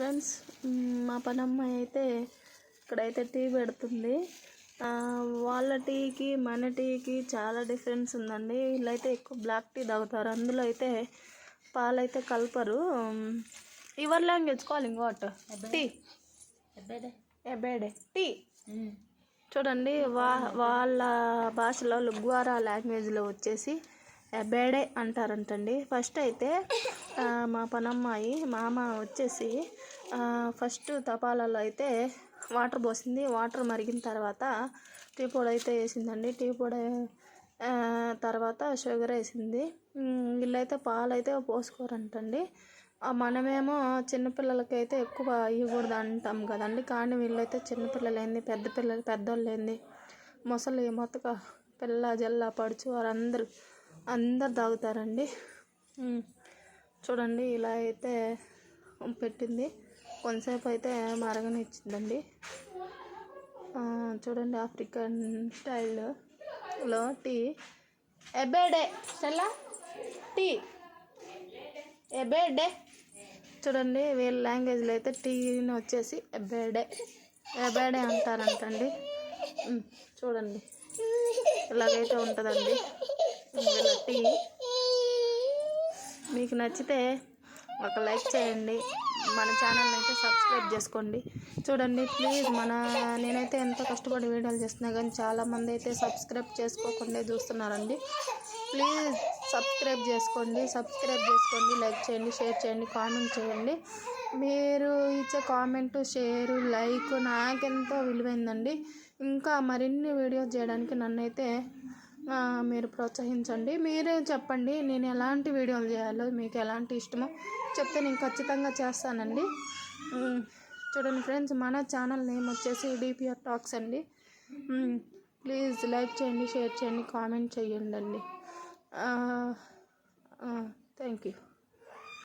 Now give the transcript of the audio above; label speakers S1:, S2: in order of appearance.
S1: Friends మా పనమ్మాయి అయితే ఇక్కడైతే టీ పెడుతుంది. వాళ్ళ టీకి మన టీకి చాలా డిఫరెన్స్ ఉందండి. వీళ్ళైతే ఎక్కువ బ్లాక్ టీ తాగుతారు. అందులో అయితే పాలైతే కలపరు. Your language? Calling what? Tea. ఎబేడే tea. చూడండి వా వాళ్ళ భాషలో లుగ్వారా లాంగ్వేజ్లో వచ్చేసి ఎబేడే అంటారంటండి. ఫస్ట్ అయితే మా పనమ్మాయి మామ వచ్చేసి ఫస్ట్ తపాలలో అయితే వాటర్ పోసింది. వాటర్ మరిగిన తర్వాత టీ పొడి అయితే వేసిందండి. టీ పొడి తర్వాత షుగర్ వేసింది. వీళ్ళైతే పాలు అయితే పోసుకోరంటండి మనమేమో చిన్నపిల్లలకి అయితే ఎక్కువ ఇవ్వకూడదు అంటాం కదండి. కానీ వీళ్ళైతే చిన్నపిల్లలేంది పెద్ద పిల్లలు పెద్దోళ్ళేంది. ముసలి మొత్తక పిల్ల జల్ల పడుచు వారందరూ అందరు తాగుతారండి. చూడండి ఇలా అయితే పెట్టింది. కొంతసేపు అయితే మరగనిచ్చిందండి చూడండి ఆఫ్రికన్ స్టైల్లో టీ. ఎబేడే స్టెల్లా? టీ. ఎబేడే చూడండి వీళ్ళ లాంగ్వేజ్లో అయితే టీని వచ్చేసి ఎబేడే ఎబేడే అంటారంటండి. చూడండి. ఇలాగైతే ఉంటుందండి. వీళ్ళ టీ. మీకు నచ్చితే ఒక లైక్ చేయండి. మన ఛానల్ని అయితే సబ్స్క్రైబ్ చేసుకోండి. చూడండి ప్లీజ్ మన నేనైతే ఎంతో కష్టపడి వీడియోలు చేస్తున్నా కానీ చాలామంది అయితే సబ్స్క్రైబ్ చేసుకోకుండా చూస్తున్నారండి. ప్లీజ్ సబ్స్క్రైబ్ చేసుకోండి సబ్స్క్రైబ్ చేసుకోండి లైక్ చేయండి షేర్ చేయండి కామెంట్ చేయండి. మీరు ఇచ్చే కామెంట్ షేరు లైక్ నాకెంతో విలువైందండి. ఇంకా మరిన్ని వీడియోస్ చేయడానికి నన్నైతే మీరు ప్రోత్సహించండి. మీరే చెప్పండి నేను ఎలాంటి వీడియోలు చేయాలో మీకు ఎలాంటి ఇష్టమో చెప్తే నేను ఖచ్చితంగా చేస్తానండి. చూడండి ఫ్రెండ్స్ మన ఛానల్ నేమ్ వచ్చేసి డిపిఆర్ టాక్స్ అండి. ప్లీజ్ లైక్ చేయండి షేర్ చేయండి కామెంట్ చేయండి అండి థ్యాంక్ యూ.